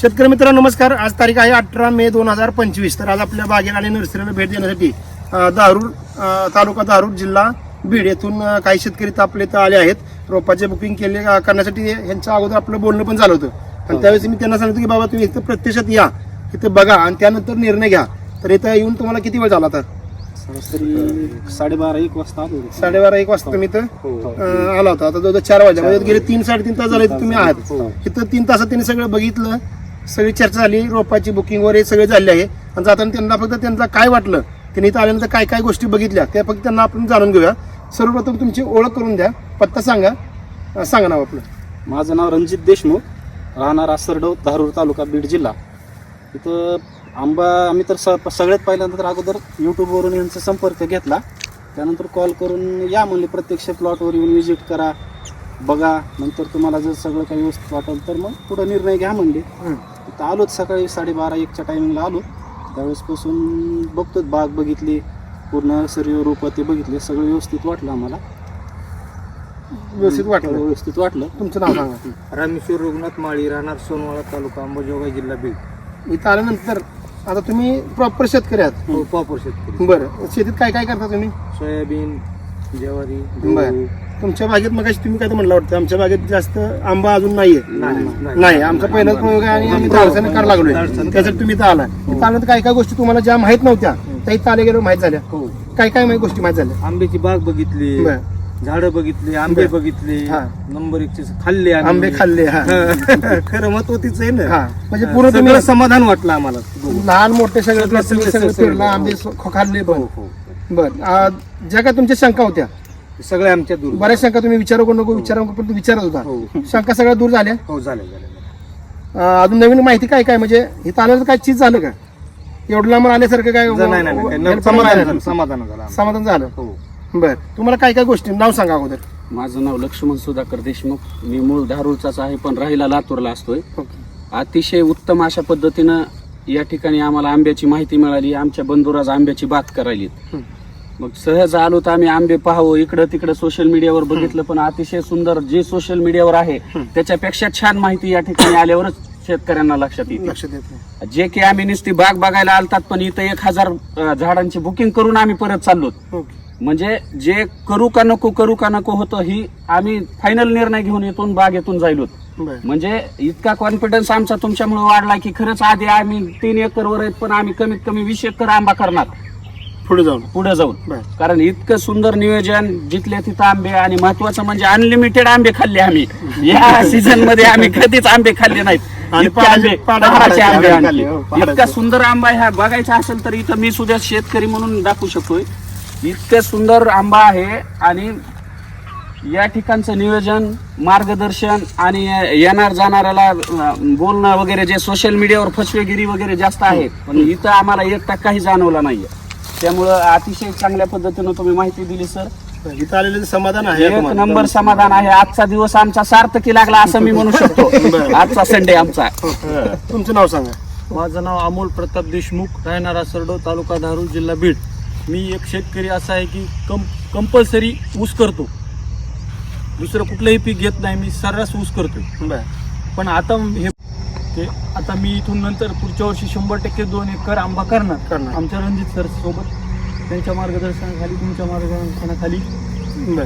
शेतकरी मित्रांनो नमस्कार. आज तारीख आहे अठरा मे दोन हजार पंचवीस. तर आज आपल्या बागेला आणि नर्सरीला भेट देण्यासाठी दारूर तालुका दारूर जिल्हा बीड येथून काही शेतकरी आपले इथं आले आहेत. रोपाचे बुकिंग केले करण्यासाठी यांच्या अगोदर आपलं बोलणं पण झालं होतं. आणि त्यावेळेस मी त्यांना सांगितलं की बाबा तुम्ही इथं प्रत्यक्षात या. इथं बघा आणि त्यानंतर निर्णय घ्या. तर इथं येऊन तुम्हाला किती वेळ झाला तर साडेबारा एक वाजता. साडेबारा एक वाजता तुम्ही इथं हो. आला होता. आता जवळ चार म्हणजे गेले तीन साडेतीन तास झाले तुम्ही आहात. हो. इथं तीन तासात त्यांनी सगळं बघितलं. सगळी चर्चा झाली रोपाची बुकिंग वगैरे सगळे झाले आहे. आणि जाताना त्यांना फक्त त्यांना काय वाटलं त्यांनी इथं आल्यानंतर काय काय गोष्टी बघितल्या त्या फक्त त्यांना आपण जाणून घेऊया. सर्वप्रथम तुमची ओळख करून द्या पत्ता सांगा सांगा नाव आपलं. माझं नाव रणजित देशमुख राहणार आसरडव धारूर तालुका बीड जिल्हा. इथं आंबा आम्ही तर स सगळ्यात पहिल्यांदा तर अगोदर यूट्यूबवरून यांचा संपर्क घेतला. त्यानंतर कॉल करून या म्हणले प्रत्यक्ष प्लॉटवर येऊन व्हिजिट करा. बघा नंतर तुम्हाला जर सगळं काही व्यवस्थित वाटेल तर मग पुढं निर्णय घ्या म्हणले. इथं आलोच सकाळी साडेबारा एकच्या टायमिंगला आलो त्यावेळेसपासून बघतोच बाग बघितली पूर्ण सर्व रोपं ते बघितले सगळं व्यवस्थित वाटलं आम्हाला. व्यवस्थित वाटलं. व्यवस्थित वाटलं. तुमचं नाव सांगा. रामेश्वर रघुनाथ माळी राहणार सोनवाडा तालुका अंबाजोगाई जिल्हा बीड. इथं आल्यानंतर आता तुम्ही प्रॉपर शेतकरी आहात. हो प्रॉपर शेतकरी. बरं. शेतीत काय काय करता तुम्ही? सोयाबीन ज्वारी बरं. तुमच्या बागेत मग तुम्ही काय तर म्हणलं वाटतं? आमच्या बागेत जास्त आंबा अजून नाहीये. नाही, नाही आमचा पहिलाच प्रयोग आहे आणि आम्ही धाडसाने करायला लागलोय. त्यासाठी तुम्ही इथं आला इथं आल्यानंतर काय काय गोष्टी तुम्हाला ज्या माहीत नव्हत्या त्या इथं आले गेलो माहीत झाल्या. हो. काय काय माहिती गोष्टी माहीत झाल्या? आंब्याची बाग बघितली. झाडं बघितली आंबे. बघितले हा. नंबर एकचे खाल्ले. आंबे खाल्ले हा. खरं महत्त्व तीच आहे ना. हा. म्हणजे हा, पूर्ण समाधान वाटलं आम्हाला. लहान मोठे सगळे. आंबे स- खाल्ले हो हो. बर. आ, ज्या काय तुमच्या शंका होत्या सगळे आमच्या दूर बऱ्याच शंका तुम्ही विचारू को नको विचारू नको पण तुम्ही विचारत होता. हो. शंका सगळ्या दूर झाल्या? हो झाले झाले आ, अजून नवीन माहिती काय काय? म्हणजे इथं आल्यानंतर काय चीज झालं का? एवढं लांबून आल्यासारखं काय? नाही नाही, नाही नाही. हेल्प समाधान समाधान झालं समाधान झालं आम्हाला. समाधान झालं. हो. बर. तुम्हाला काय काय गोष्टी? नाव सांगा अगोदर. माझं नाव लक्ष्मण सुधाकर देशमुख. मी मूळ धारूरचाच आहे पण राहिला लातूरला असतोय. अतिशय उत्तम अशा पद्धतीनं या ठिकाणी आम्हाला आंब्याची माहिती मिळाली. आमच्या बंधुराज आंब्याची बात करायली हं. मग सहज आलो तर आम्ही आंबे पाहावं इकडं तिकडं सोशल मीडियावर बघितलं पण अतिशय सुंदर जे सोशल मीडियावर आहे त्याच्यापेक्षा छान माहिती या ठिकाणी आल्यावरच शेतकऱ्यांना लक्षात येते. नाही जे की आम्ही नुसती बाग बघायला आलतात पण इथं एक हजार झाडांची बुकिंग करून आम्ही परत चाललो म्हणजे जे करू का नको करू का नको होतं ही आम्ही फायनल निर्णय घेऊन येतून बागेतून जायलो बर. म्हणजे इतका कॉन्फिडन्स आमचा तुमच्यामुळे वाढला की खरंच आधी आम्ही तीन एकरवर आहेत पण आम्ही कमीत कमी वीस एकर आंबा करणार. पुढे जाऊन. पुढे जाऊन. बर. कारण इतकं सुंदर नियोजन जिथल्या तिथं आंबे आणि महत्वाचं म्हणजे अनलिमिटेड आंबे खाल्ले आम्ही. या सीझनमध्ये आम्ही कधीच आंबे खाल्ले नाहीत. आणि इतके पाडाचे- आंबे पाडाचे- पहाडाचे आंबे पाडाचे आणले. खाल्ले, हो, पाडाचे. इतका सुंदर आंबा ह्या बघायचा असेल तर इथं मी सुद्धा शेतकरी म्हणून दाखवू शकतोय. इतकं सुंदर आंबा आहे आणि या ठिकाणचं नियोजन मार्गदर्शन आणि येणार जाणाऱ्याला अं, बोलणं वगैरे जे सोशल मीडियावर फसवेगिरी वगैरे जास्त आहे पण इथं आम्हाला एक टक्काही जाणवला नाहीये. त्यामुळं अतिशय चांगल्या पद्धतीनं तुम्ही माहिती दिली सर. इथं आलेलं समाधान आहे एक तुम्हाला. नंबर समाधान आहे. आजचा दिवस आमचा सार्थकी लागला असं मी म्हणू शकतो. आजचा संडे आमचा. हं. तुमचं नाव सांगा. माझं नाव अमोल प्रताप देशमुख राहणार सरडो तालुका धारूर जिल्हा बीड. मी एक शेतकरी असा आहे की कम कंपल्सरी ऊस करतो. दुसरं कुठलंही पीक घेत नाही मी सर्रास ऊस करतोय. बर. पण आता हे ते आता मी इथून नंतर पुढच्या वर्षी शंभर टक्के दोन एकर आंबा करणार. करणार. आमच्या रणजित सर सोबत. त्यांच्या मार्गदर्शनाखाली तुमच्या मार्गदर्शनाखाली. बर.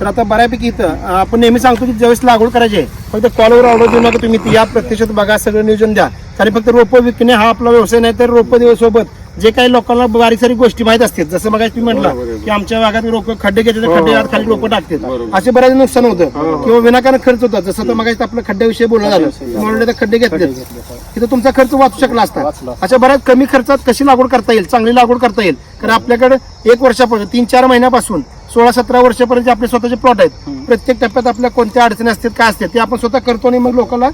तर आता बऱ्यापैकी इथं अं, आपण नेहमी सांगतो की ज्यावेळेस लागवड करायची आहे फक्त कॉलवर ऑर्डर देऊ नका तुम्ही ती या प्रत्यक्षात बघा सगळं नियोजन द्या. आणि फक्त रोपं विकणे हा आपला व्यवसाय नाही तर रोपं देण्यासोबत जे काही लोकांना बारीक सारी गोष्टी माहीत असतात जसं मग तुम्ही म्हटलं की आमच्या भागात लोक खड्डे घेतात खड्डे आत खाली रोपं टाकतात. असे बऱ्याच नुकसान होतं. किंवा विनाकारण खर्च होता. जसं तर मग आपलं खड्ड्याविषयी बोलणं झालं. म्हणून खड्डे घेतले तिथं तुमचा खर्च वाचू शकला असता. अशा बऱ्याच कमी खर्चात कशी लागवड करता येईल? चांगली लागवड करता येईल? कारण आपल्याकडे एक वर्षापासून तीन चार महिन्यापासून सोळा सतरा वर्षापर्यंत आपले स्वतःचे प्लॉट आहेत प्रत्येक टप्प्यात आपल्या कोणत्या अडचणी असतात काय असतात ते आपण स्वतः करतो आणि मग लोकांना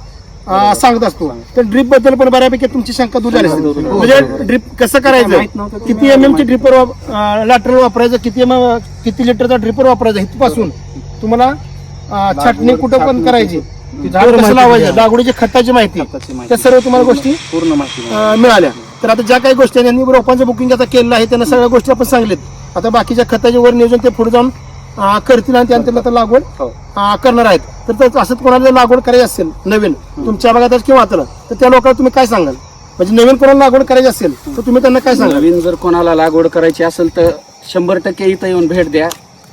अं, सांगत असतो. तर ड्रीपबद्दल पण बऱ्यापैकी तुमची शंका दूर झाली असेल. म्हणजे ड्रीप कसं करायचं? किती एम एम ची ड्रिपर लॅटरल वापरायचं किती एम किती लिटरचा ड्रिपर वापरायचा इथपासून तुम्हाला अं, छाटणी कुठं पण करायची. झाड कसं लावायचं? लागवडीची खताची माहिती. त्या सर्व तुम्हाला गोष्टी पूर्ण माहिती अं, मिळाल्या. तर आता ज्या काही गोष्टी आहेत, यांनी रोपांचं बुकिंग आता केलेलं आहे त्यांना सगळ्या गोष्टी आपण सांगलेत. आता बाकीच्या खताचे वर नियोजन ते पुढे जाऊन अं, करतील आणि त्यानंतर आता लागवड हो. अं, करणार आहेत. तर त्यात असं कोणाला जर लागवड करायची असेल नवीन तुमच्या भागात किंवा आता तर त्या लोकांना तुम्ही काय सांगाल? म्हणजे नवीन कोणाला लागवड करायची असेल तर तुम्ही त्यांना काय सांगाल? नवीन जर कोणाला लागवड करायची असेल तर शंभर टक्के इथं येऊन भेट द्या.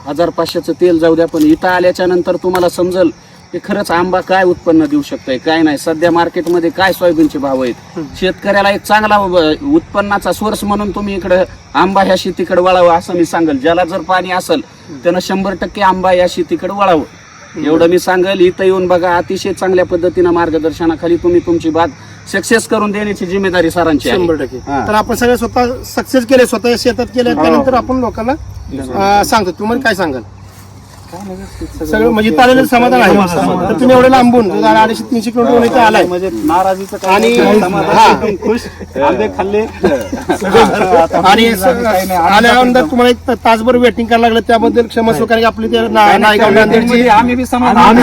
हजार पाचशेचं तेल जाऊ द्या पण इथं आल्याच्यानंतर तुम्हाला समजल की खरंच आंबा काय उत्पन्न देऊ शकतोय काय नाही? सध्या मार्केटमध्ये काय सोयाबीनचे भाव आहेत? शेतकऱ्याला एक चांगला उत्पन्नाचा सोर्स म्हणून तुम्ही इकडे आंबा ह्या शेतीकडे वळावं असं मी सांगेल. ज्याला जर पाणी असेल त्यानं शंभर टक्के आंबा या शेतीकडे वळावं. एवढं मी सांगेल इथं येऊन बघा अतिशय चांगल्या पद्धतीनं मार्गदर्शनाखाली तुम्ही तुमची बात सक्सेस करून देण्याची जिम्मेदारी सरांची शंभर टक्के. हा. तर आपण सगळे स्वतः सक्सेस केले स्वतः शेतात केले त्यानंतर आपण लोकांना सांगतो. तुम्हाला काय सांगाल? सगळं म्हणजे चालेल समाधान आहे. तर तुम्ही एवढे लांबून अडीचशे तीनशे किलोमीटर इथे आलाय. म्हणजे नाराजीचं आणि- खुश खाल्ले. आणि आल्यानंतर तुम्हाला एक तासभर वेटिंग करायला लागलं त्याबद्दल क्षमस्व कारण की आपली ते नायगाव नांदेडची आम्ही बी समाधान.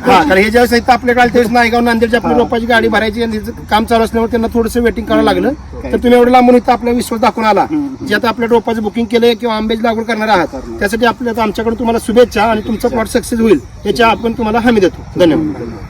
हा ज्यावेळेस इथं आपल्याकडे त्यावेळेस नायगाव नांदेडची आपली रोपाची गाडी भरायची आणि काम चालू असल्यामुळे त्यांना थोडंसं वेटिंग करावं लागलं. तर तुम्ही एवढं लांबून इथं आपला विश्वास दाखवून आला. जे आता आपल्या रोपाचं बुकिंग केलंय किंवा आंब्याची लागवड करणार आहात. त्यासाठी आपल्या आमच्याकडून तुम्हाला शुभेच्छा आणि तुमचा प्लॉट सक्सेस होईल याची आपण तुम्हाला हमी देतो. धन्यवाद.